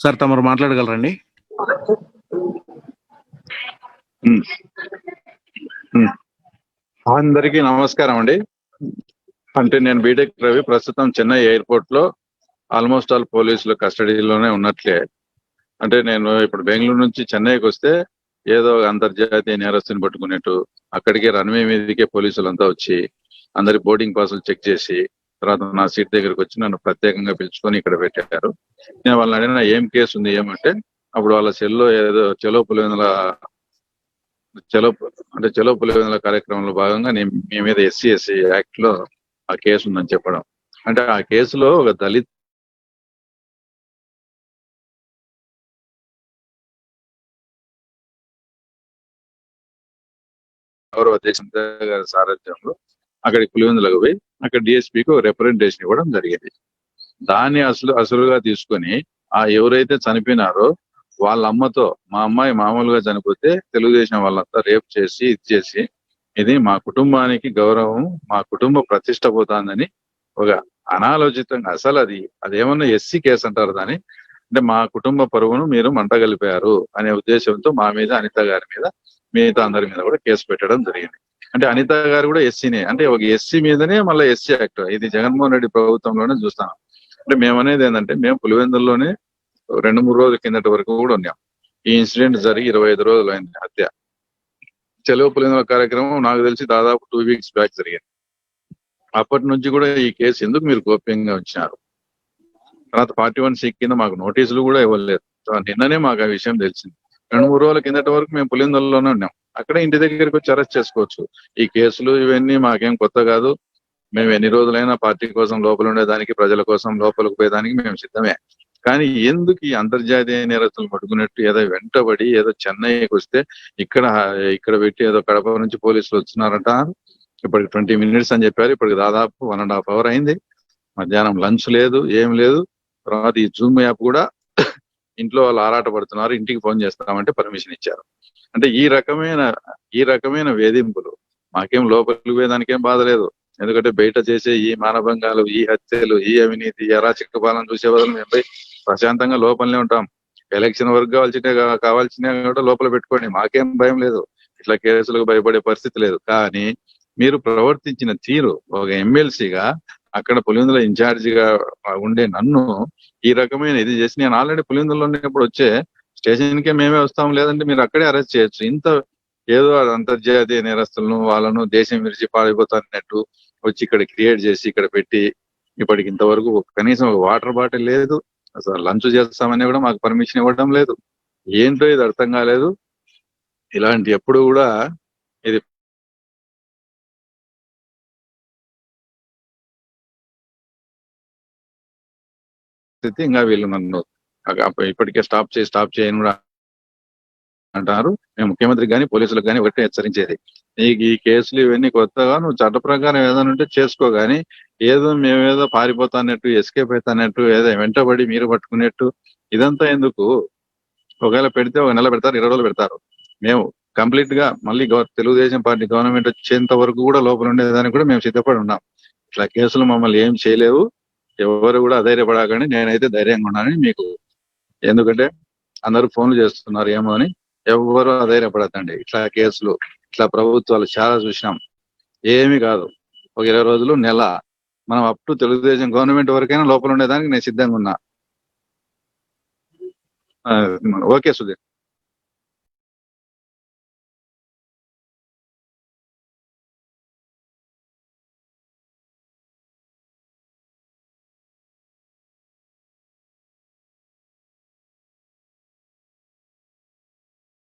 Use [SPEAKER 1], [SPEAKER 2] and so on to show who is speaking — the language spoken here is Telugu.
[SPEAKER 1] సార్ తమరు మాట్లాడగలరండి?
[SPEAKER 2] అందరికీ నమస్కారం అండి. అంటే నేను బీటెక్ రవి ప్రస్తుతం చెన్నై ఎయిర్పోర్ట్లో ఆల్మోస్ట్ ఆల్ పోలీసులు కస్టడీలోనే ఉన్నట్లే. అంటే నేను ఇప్పుడు బెంగళూరు నుంచి చెన్నైకి వస్తే ఏదో అంతర్జాతీయ నేరస్తుని పట్టుకునేట్టు అక్కడికే రన్వే మీదకే పోలీసులు అంతా వచ్చి అందరి బోర్డింగ్ పాసులు చెక్ చేసి తర్వాత నా సీట్ దగ్గరికి వచ్చి నన్ను ప్రత్యేకంగా పిలుచుకొని ఇక్కడ పెట్టారు. నేను వాళ్ళని అడిగిన ఏం కేసు ఉంది? ఏమంటే అప్పుడు వాళ్ళ సెల్లో ఏదో చెలో పులివెందుల చెలో అంటే చెలో పులివెందుల కార్యక్రమంలో భాగంగా నేను మీ మీద ఎస్సీ ఎస్సీ యాక్ట్లో ఆ కేసు ఉందని చెప్పడం. అంటే ఆ కేసులో ఒక దళిత్ గౌరవ దేశం సారథ్యంలో అక్కడికి పులివెందులకు పోయి అక్కడ డిఎస్పీకి ఒక రిప్రజెంటేషన్ ఇవ్వడం జరిగింది. దాన్ని అసలు అసలుగా తీసుకొని ఆ ఎవరైతే చనిపోయినారో వాళ్ళ అమ్మతో మా అమ్మాయి మామూలుగా చనిపోతే తెలుగుదేశం వాళ్ళంతా రేప్ చేసి ఇది చేసి ఇది మా కుటుంబానికి గౌరవం మా కుటుంబ ప్రతిష్ట పోతుందని ఒక అనాలోచితంగా అసలు అది అదేమన్నా ఎస్సీ కేసు అంటారు దాన్ని? అంటే మా కుటుంబ పరువును మీరు మంటగలిపారు అనే ఉద్దేశంతో మా మీద అనిత గారి మీద మిగతా అందరి మీద కూడా కేసు పెట్టడం జరిగింది. అంటే అనిత గారు కూడా ఎస్సీనే. అంటే ఒక ఎస్సీ మీదనే మళ్ళీ ఎస్సీ యాక్ట్. ఇది జగన్మోహన్ రెడ్డి ప్రభుత్వంలోనే చూస్తాం. అంటే మేము అనేది ఏంటంటే మేము పులివెందుల్లోనే రెండు మూడు రోజుల కిందటి వరకు కూడా ఉన్నాం. ఈ ఇన్సిడెంట్ జరిగి ఇరవై ఐదు రోజులు అయింది హత్య. చెలవు పులివెందుల కార్యక్రమం నాకు తెలిసి దాదాపు టూ వీక్స్ బ్యాక్ జరిగింది. అప్పటి నుంచి కూడా ఈ కేసు ఎందుకు మీరు గోప్యంగా ఉంచినారు? తర్వాత ఫార్టీ వన్ సిక్ కింద మాకు నోటీసులు కూడా ఇవ్వలేదు. నిన్ననే మాకు ఆ విషయం తెలిసింది. రెండు మూడు రోజుల కిందటి వరకు మేము పులిందల్లోనే ఉన్నాం. అక్కడే ఇంటి దగ్గరికి వచ్చి అరెస్ట్ చేసుకోవచ్చు. ఈ కేసులు ఇవన్నీ మాకేం కొత్త కాదు. మేము ఎన్ని రోజులైనా పార్టీ కోసం లోపల ఉండేదానికి ప్రజల కోసం లోపలికి పోయేదానికి మేము సిద్ధమే. కానీ ఎందుకు ఈ అంతర్జాతీయ నేరస్తులు పట్టుకున్నట్టు ఏదో వెంటబడి ఏదో చెన్నైకి వస్తే ఇక్కడ ఇక్కడ పెట్టి ఏదో కడప నుంచి పోలీసులు వచ్చినారంట? ఇప్పటికి ట్వంటీ మినిట్స్ అని చెప్పారు. ఇప్పటికి దాదాపు వన్ అండ్ హాఫ్ అవర్ అయింది. మధ్యాహ్నం లంచ్ లేదు ఏం లేదు. తర్వాత ఈ జూమ్ యాప్ కూడా ఇంట్లో వాళ్ళు ఆరాట పడుతున్నారు ఇంటికి ఫోన్ చేస్తామంటే పర్మిషన్ ఇచ్చారు. అంటే ఈ రకమైన ఈ రకమైన వేధింపులు మాకేం లోపలికి పోయేదానికేం బాధ లేదు. ఎందుకంటే బయట చేసే ఈ మానభంగాలు ఈ హత్యలు ఈ అవినీతి అరాచక పాలన చూసే బదులు మేము పోయి ప్రశాంతంగా లోపలనే ఉంటాం. ఎలక్షన్ వరకు కావాల్సిన కావాల్సిన కూడా లోపల పెట్టుకోండి. మాకేం భయం లేదు. ఇట్లా కేసులకు భయపడే పరిస్థితి లేదు. కానీ మీరు ప్రవర్తించిన తీరు ఒక ఎమ్మెల్సీగా అక్కడ పులివెందుల ఇన్ఛార్జిగా ఉండే నన్ను ఈ రకమైన ఇది చేసి నేను ఆల్రెడీ పులివెందులో ఉన్నప్పుడు వచ్చే స్టేషన్కే మేమే వస్తాం. లేదంటే మీరు అక్కడే అరెస్ట్ చేయొచ్చు. ఇంత ఏదో అంతర్జాతీయ నేరస్తులను వాళ్ళను దేశం విడిచి పారిపోతానట్టు వచ్చి ఇక్కడ క్రియేట్ చేసి ఇక్కడ పెట్టి ఇప్పటికి ఇంతవరకు కనీసం ఒక వాటర్ బాటిల్ లేదు. అసలు లంచ్ చేస్తామని కూడా మాకు పర్మిషన్ ఇవ్వడం లేదు. ఏంటో ఇది అర్థం కాలేదు. ఇలాంటి ఎప్పుడు కూడా ఇది పరిస్థితి ఇంకా వీళ్ళు నన్ను ఇప్పటికే స్టాప్ చేయి స్టాప్ చేయని కూడా అంటారు. మేము ముఖ్యమంత్రికి కానీ పోలీసులకు కానీ ఒకటే హెచ్చరించేది. నీకు ఈ కేసులు ఇవన్నీ కొత్తగా నువ్వు చట్ట ప్రకారం ఏదైనా ఉంటే చేసుకో కానీ ఏదో మేమేదో పారిపోతానట్టు ఎస్కేప్ అవుతానట్టు ఏదో వెంటబడి మీరు పట్టుకునేట్టు ఇదంతా ఎందుకు? ఒకవేళ పెడితే ఒక నెల పెడతారు ఇరవై రోజులు పెడతారు. మేము కంప్లీట్గా మళ్ళీ తెలుగుదేశం పార్టీ గవర్నమెంట్ వచ్చేంత వరకు కూడా లోపల ఉండేదానికి కూడా మేము సిద్ధపడి ఉన్నాం. ఇట్లా కేసులు మమ్మల్ని ఏం చేయలేవు. ఎవరు కూడా అధైర్యపడకండి నేనైతే ధైర్యంగా ఉన్నానని మీకు ఎందుకంటే అందరూ ఫోన్లు చేస్తున్నారు ఏమో అని ఎవరు అధైర్యపడతండి ఇట్లా కేసులు ఇట్లా ప్రభుత్వాలు చాలా చూసినాం. ఏమీ కాదు. ఒక ఇరవై రోజులు నెల. మనం అప్ టు తెలుగుదేశం గవర్నమెంట్ వరకైనా లోపల ఉండేదానికి నేను సిద్ధంగా ఉన్నా. ఓకే సుధీర్.